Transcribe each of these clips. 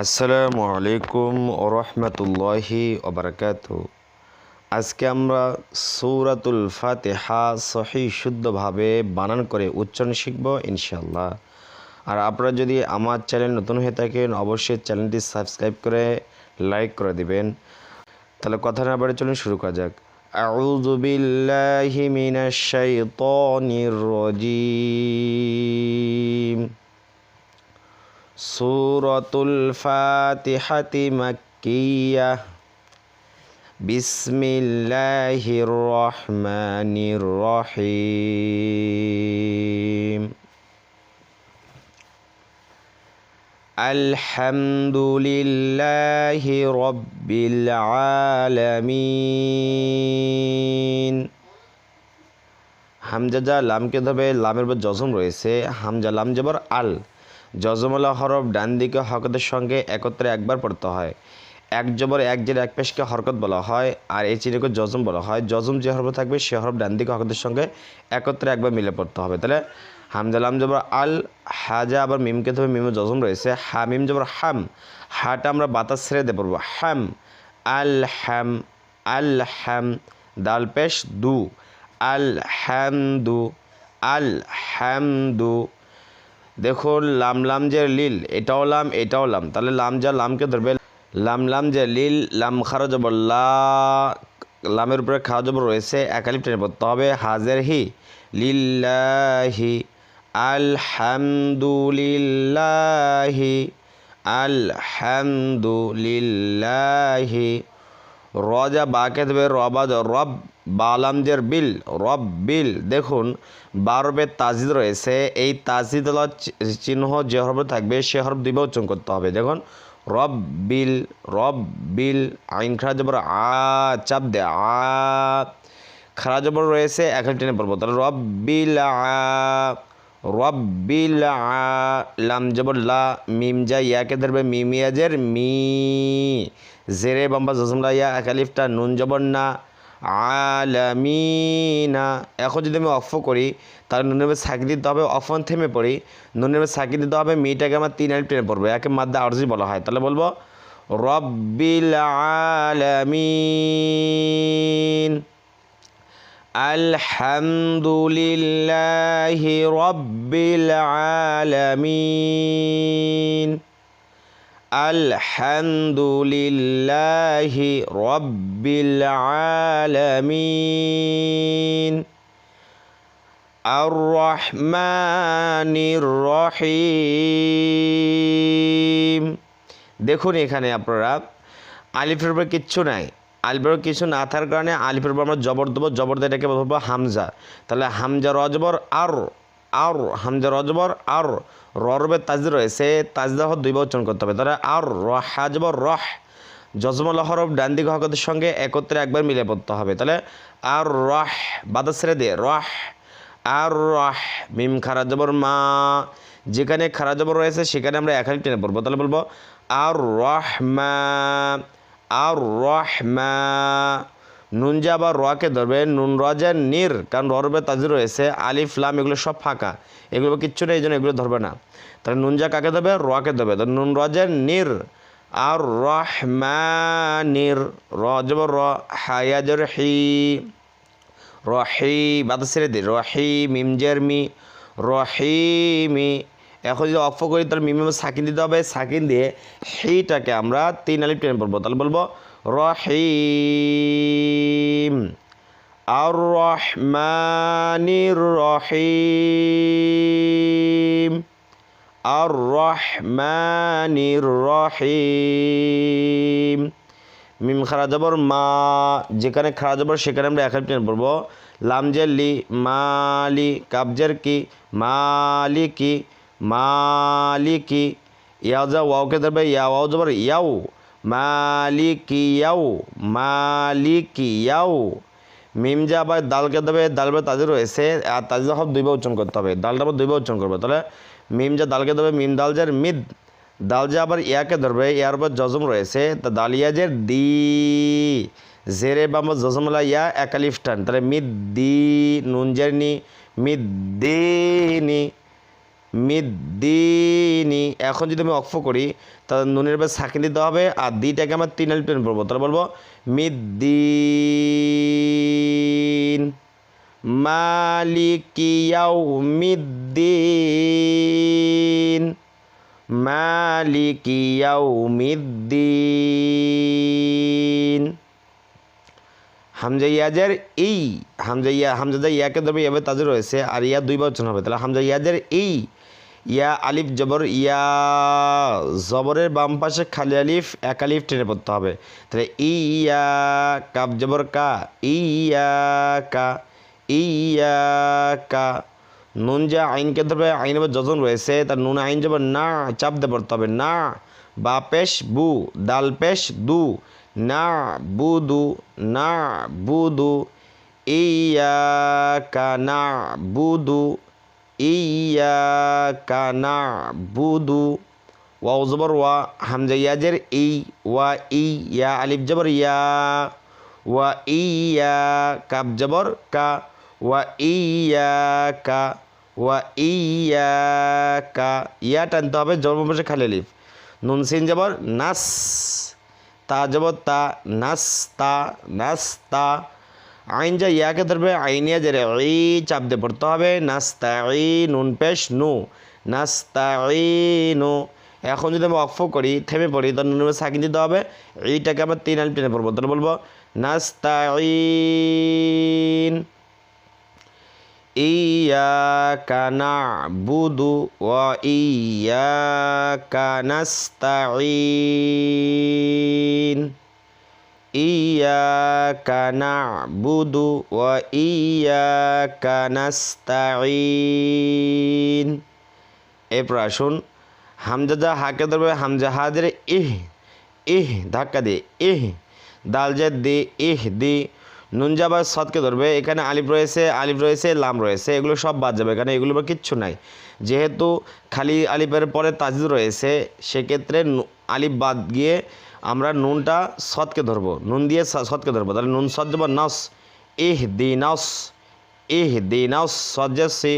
আসসালামু আলাইকুম ওরহমতুল্লাহি ওবরাকাত আজকে আমরা সৌরাতুল ফাতেহা সহি শুদ্ধভাবে বানান করে উচ্চারণ শিখব ইনশাল্লাহ আর আপনারা যদি আমার চ্যানেল নতুন হয়ে থাকেন অবশ্যই চ্যানেলটি সাবস্ক্রাইব করে লাইক করে দিবেন তাহলে কথা না বাড়ি চলুন শুরু করা যাক أعوذ بالله من الشيطان الرجيم سورة الفاتحة مكية بسم الله الرحمن الرحيم الحمد لله رب العالمين হামজা যা লামকে ধরবে লামের উপর জজম রয়েছে হামজা লাম জবর আল জজমলা হরফ ডান দিকে হরকতের সঙ্গে একত্রে একবার পড়তে হয়। এক জবর এক জের এক পেশকে হরকত বলা হয় আর এই চিহ্নকে জজম বলা হয়। জজম যে হরফ থাকবে, সে হরফ ডান দিকে হরকতের সঙ্গে একত্রে একবার মিলে পড়তে হবে। তাহলে হামজা লাম জবর আল হাজা আবার মিমকে ধরবে মিমে জজম রয়েছে। হা মিম জবর হাম, হাটা আমরা বাতাস ছেড়ে দিয়ে পড়ব। হাম, আল হ্যাম আল হ্যাম দাল পেশ দু, আল হ্যাম দু, আল হ্যামদু দেখুন, লাম লাম যে লিল, এটাও লাম এটাও লাম। তাহলে লাম যা, লামকে ধরবে লাম লাম যে লিল, লাম খারো জবর, লা লামের উপরে খাওয়া জবর রয়েছে একালিপ টেনে পড়তে হবে। হাজের হি, লিল্লাহি, আলহামদুলিল্লাহি আলহামদুলিল্লাহি। রজা বাকে দেবে রবা রব। বালামজের বিল, রব বিল, দেখুন, বারবে তাজিদ রয়েছে। এই তাজিদ চিহ্ন যে হরফ থাকবে, সে হরফ দুইবার উচ্চারণ করতে হবে। দেখুন, রব বিল রব বিল, আইন খারা জবর, আ, চাপ দে, আ খারা জবর রয়েছে এক টেনে পড়ব। তাহলে রব বিল, আ, রব বিল, আ, লাম জবর, লা, মিম যা ইয়াকে ধরবে মিমিয়াজের মি, জেরে বাম্বা জসমলা ইয়া, একালিফটা, নুন জবর না আলামিনা। এখন যদি আমি অফ করি, তাহলে নুনের সাকি দিতে হবে অফন থেমে পড়ি। নুনের সাকি দিতে হবে মিটাকে আমার তিন আলিফ টেনে পড়বে। একে মাদ্দা আরজি বলা হয়। তাহলে বলব, রব্বিল আলামিন। আলহামদুলিল্লাহি রব্বিল আলামিন। আলহামদুলিল্লাহি রব্বিল আলমিন। আর রহিম। দেখুন এখানে আপনারা আলিফের উপর কিচ্ছু নাই। আলিফের কিছু না থাকার কারণে আলিফের উপর আমরা জবর দেবো, জবর দেয় এটাকে বলব হামজা। তাহলে হামজা রজবর আর আর হামজা রজবর আর ররবে তাজ রয়েছে তাজদা হর দুইবার উচ্চারণ করতে হবে। তাহলে আর হাজব রহ। জজমল হরফ ডান দিকে সঙ্গে একত্রে একবার মিলে পড়তে হবে। তাহলে, আর রহ, বাদা ছেড়ে দিয়ে রহ। আর রহ, মিম খারা জবর মা। যেখানে খারা জবর রয়েছে, সেখানে আমরা একালি টেনে পড়ব। তাহলে বলব, আর রহমা আর রহমা নুন যা আবার রকে ধরবে, নুন রজের নির, কারণ ররবে তাজি রয়েছে, আলিফ, লাম, এগুলো সব ফাঁকা। এগুলো কিচ্ছু নেই, এই জন্য এগুলো ধরবে না। তাহলে নুন যা কাকে দেবে রকে দেবে তো নুন রজের নির। আর রহমানির রজব র হায়াজর হি রহি, বাদ ছেড়ে দি রহি মিমজের মি। রহিমি এখন যদি অফ করি, তাহলে মিমিম সাকিন দিতে হবে। সাকিন দিয়ে সেইটাকে আমরা তিন আলিফ টেনে পড়ব। তাহলে বলব রহিম। আর রহমানির রহিম আর রহমানির রহিম মিম খারা জবর, মা যেখানে খারা জবর, সেখানে আমরা এক টেনে পড়ব। লামজের লি মালি কাবজের কি মালিকি মালিকি ইয়াও যা ওয়াওকে ধরবে ইয়া ওয়াও জবর, ইয়াও। মালিকি ইয়াও মালিকি ইয়াও মিম যা আবার দালকে দেবে দালবে তাদের রয়েছে আর তাদের সব দুইবার উচ্চারণ করতে হবে। দালটা আবার দুইবার উচ্চারণ করবে। তাহলে মিম যা দালকে দেবে, মিম দাল যার মিদ। দাল যে আবার ইয়াকে ধরবে, ইয়ার উপর জজম রয়েছে, তা দালিয়াজের দি। জেরে বাম জজমলা ইয়া একালিফ টান। তাহলে মিদ দি, নুন জারনি মিদ দিনি মিদ্দিনি, এখন যদি আমি অক্ষ করি, তাহলে নুনের এবার সাকিন দিতে হবে, আর দিটাকে আমরা তিন আলিফ টেনে পড়ব তাহলে বলব, মিদ্দিন মালিকি ইয়াউমিদ্দিন মালিকি ইয়াউমিদ্দিন। হামজা ইয়াজের এই, হামজা ইয়া, হামজা ইয়াকে ধরবে, ইয়াবে তাজে রয়েছে, আর ইয়া দুই বচন হবে। তাহলে হামজা ইয়াজের এই ইয়া আলিফ জবর, ইয়া জবরের বাম পাশে খালি আলিফ, এক আলিফ টেনে পড়তে হবে। তাহলে ইয়া কাপ জবর কা, ইয়া কা ইয়া কা। নুন যে আইনকে ধরবে আইন যজন রয়েছে, তার নুন আইন যাবে না চাপ দিয়ে পড়তে হবে না। বা পেশ, বু দাল পেশ, দু, না বুদু না বুদু ইয়াকা না বুদু ইয়াকা না বুদু ওয়াও জবর ওয়া হামজা ইয়াজের ই ওয়া ই ইয়া আলিফ জবর ইয়া ওয়া ইয়া কাব জবর কা ওয়া ইয়াকা ওয়া ইয়াকা ইয়া টানতে হবে জবর বসে খালি আলিফ। নুন সিন জবর, নাস, তা জবর, তা নাস্তা নাস্তা আইন যা ইয়াকে ধরবে আইনিয়া যে ই চাপ দিয়ে পড়তে হবে। নাস্তা ই নুন পেশ নু নাস্তা ই নু এখন যদি আমি অক্ষ করি, থেমে পড়ি, তাহলে নুন সাকিন দিতে হবে। এইটাকে আমরা তিন আলিফ টেনে পড়ব। তাহলে বলব নাস্তা ইয়াকা নাবুদু ওয়া ইয়াকা নাস্তাঈন। ইয়াকা নাবুদু ওয়া ইয়াকা নাস্তাঈন এরপর আসুন হামজা যা হাকে ধরবে, হামজা হাজরে ইহ ইহ, ধাক্কা দিয়ে, ইহ, দাল যে দি ইহ দি নুন যাবার সদকে ধরবে, এখানে আলিফ রয়েছে আলিফ রয়েছে, লাম রয়েছে, এগুলো সব বাদ যাবে এখানে এগুলো উপর কিচ্ছু নাই। যেহেতু খালি আলিফের পরে তাজিদ রয়েছে, সেক্ষেত্রে আলিফ বাদ গিয়ে আমরা নুনটা সৎকে ধরবো। নুন দিয়ে সৎকে ধরবো। তাহলে নুন সৎ দেব নস। এহ দে নস। এহ দে নস। সৎ সে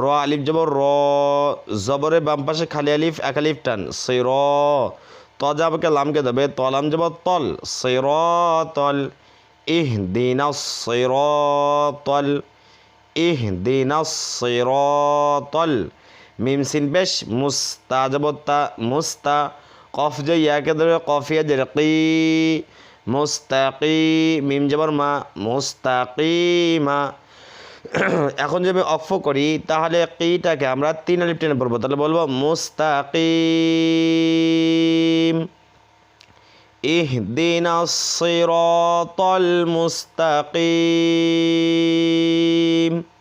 র আলিফ যাব র। জবরে বাম পাশে খালি আলিফ, এক আলিফ টান। সে র। ত যাবকে লামকে দেবে তলাম যাব তল। সে র তল। এহ দে নস। সে র তল। এহ দে নস। সে র তল। মিম সিন মুস্তা যাব তা মুস্তা কফ যে ইয়াকে ধরে কফিয়া জেরকি মোস্তাকি মিম যাবার মা মোস্তাকি মা এখন যদি অফ করি, তাহলে কিটাকে আমরা তিন আলিপ টেনে পড়ব। তাহলে বলব মুস্তাকিম। ইহদিনা সিরতল মুস্তাকিম।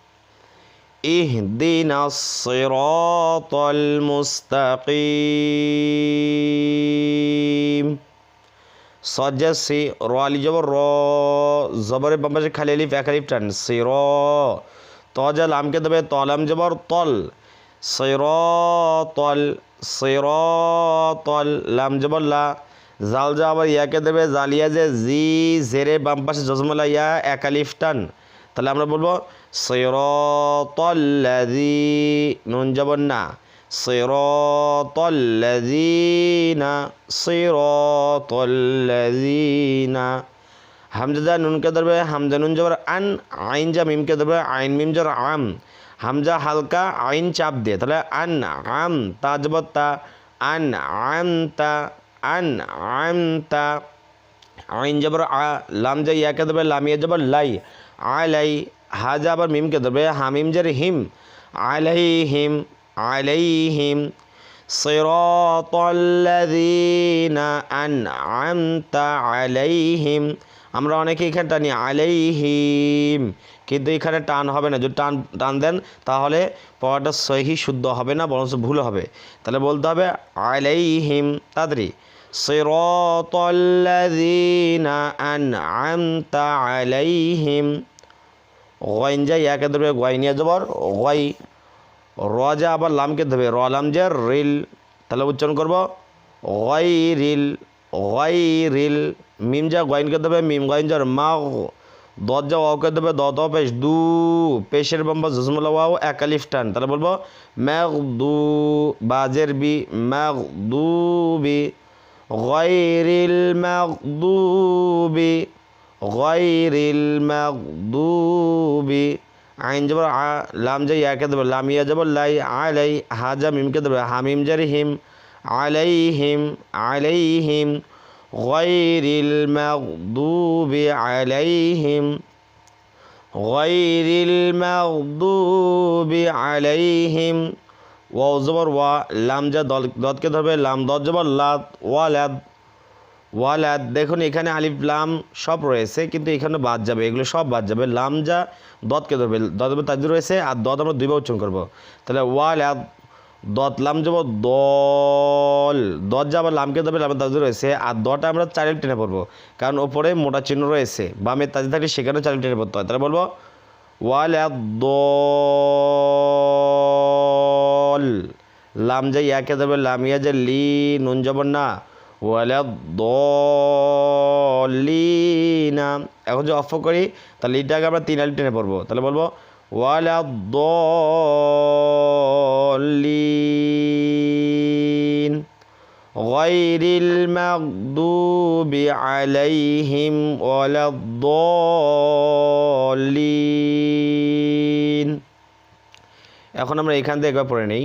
اهدنا الصراط المستقيم সজ্জাসি র আলি জবর র জবরের বাম পাশে খালি আলিফ এক আলিফ টান সি র তজা লামকে দেবে তলাম জবর তল সৈর তল সৈর তল লাম জবর লা জাল যা আবার ইয়াকে দেবে জালিয়া যে জি জেরে বাম পাশে জজমলা ইয়া এক আলিফ টান তাহলে আমরা বলবো সিরতল্লাদি নুন যাবন না সিরতল্লাদিনা সিরতল্লাদিনা হামজাদা নুনকে ধরবে, হামজা নুন জবর আন, আইন জা মিমকে ধরবে, আইন মিম জর আম। হামজা হালকা আইন চাপ দিয়ে, তাহলে আন আম তা জবর তা, আন আম তা, আন আম তা। আইন জবর আ, লাম জা ইয়াকে ধরবে লামিয়া জবর লাই, আ লাই। হা যা আবার মিমকে দেবে হামিম যার হিম আলাইহিম আলাইহিম صراط الذين أنعمت عليهم আমরা অনেকে এখানে টানি আলাইহিম কিন্তু এখানে টান হবে না যদি টান টান দেন তাহলে পড়াটা সহি শুদ্ধ হবে না বরঞ্চ ভুল হবে তাহলে বলতে হবে আলাইহিম তাড়াতাড়ি صراط الذين أنعمت عليهم গয়ন যা ইয়াকে ধরবে গয়নিয়া জবর গয় র যা আবার লামকে ধরবে, র লাম যে রিল, তাহলে উচ্চারণ করব গয় রিল গয় রিল, মিম যা গয়নকে ধরবে, মিম গয়ন যার মা দত যা ওয়াওকে দেবে দত পেশ দু, পেশের বম্বা জসমুল ওয়াও এক আলিফ টান, তাহলে বলব, ম্যাগ দু, বাজের বি, ম্যাগ দু বি গয়রিল মাগদুবি গয়রিল মাগদুবি। আইন যাবর আ, লাম যাই একে দেবে, লাম ইয়া যাবর লাই আলাই হাজা মিমকে দেবে, হামিম জারি হিম আলাইহিম আলাইহিম। গয়রিল মাগদুবি আলাইহিম। গয়রিল মাগদুবি আলাইহিম। ওয়াও জবর ওয়া, লাম যা দল দতকে ধরবে, লাম দত জবর লাত ওয়ালাদ ওয়ালাদ দেখুন, এখানে আলিফ, লাম সব রয়েছে, কিন্তু এখানে বাদ যাবে, এগুলো সব বাদ যাবে। লাম যা, দতকে ধরবে, দত তাদের রয়েছে, আর দত আমরা দুইবার উচ্চারণ করব। তাহলে ওয়ালাদ দত, লাম যাব দল, দত যা আবার লামকে ধরবে, লামের তাজু রয়েছে, আর দটা আমরা চারিল টেনে পড়ব, কারণ ওপরে মোটা চিহ্ন রয়েছে বামের তাজি থাকলে সেখানেও চারিল টেনে পড়তে হয়। তাহলে বলব ওয়ালাদ দল, লাম যাই একে ধরবে লামিয়া যে লি, নুন যাবর না ওয়ালাদ দলিনা এখন যে অফ করি তাহলে লিটাকে আমরা তিন আলি টেনে পড়বো তাহলে বলবো ওয়ালাদ দলিন غير المغضوب عليهم ولا الضالين এখন আমরা এখান থেকে একবার পড়ে নেই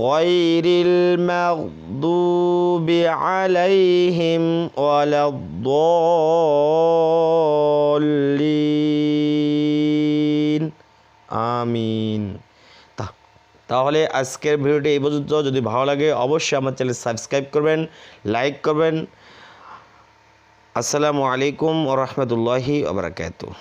غير المغضوب عليهم ولا الضالين আমিন তা- তাহলে আজকের ভিডিওটি এই পর্যন্ত যদি ভালো লাগে অবশ্যই আমার চ্যানেল সাবস্ক্রাইব করবেন লাইক করবেন আসসালামু আলাইকুম ও রহমতুল্লাহি ওবরাকাতু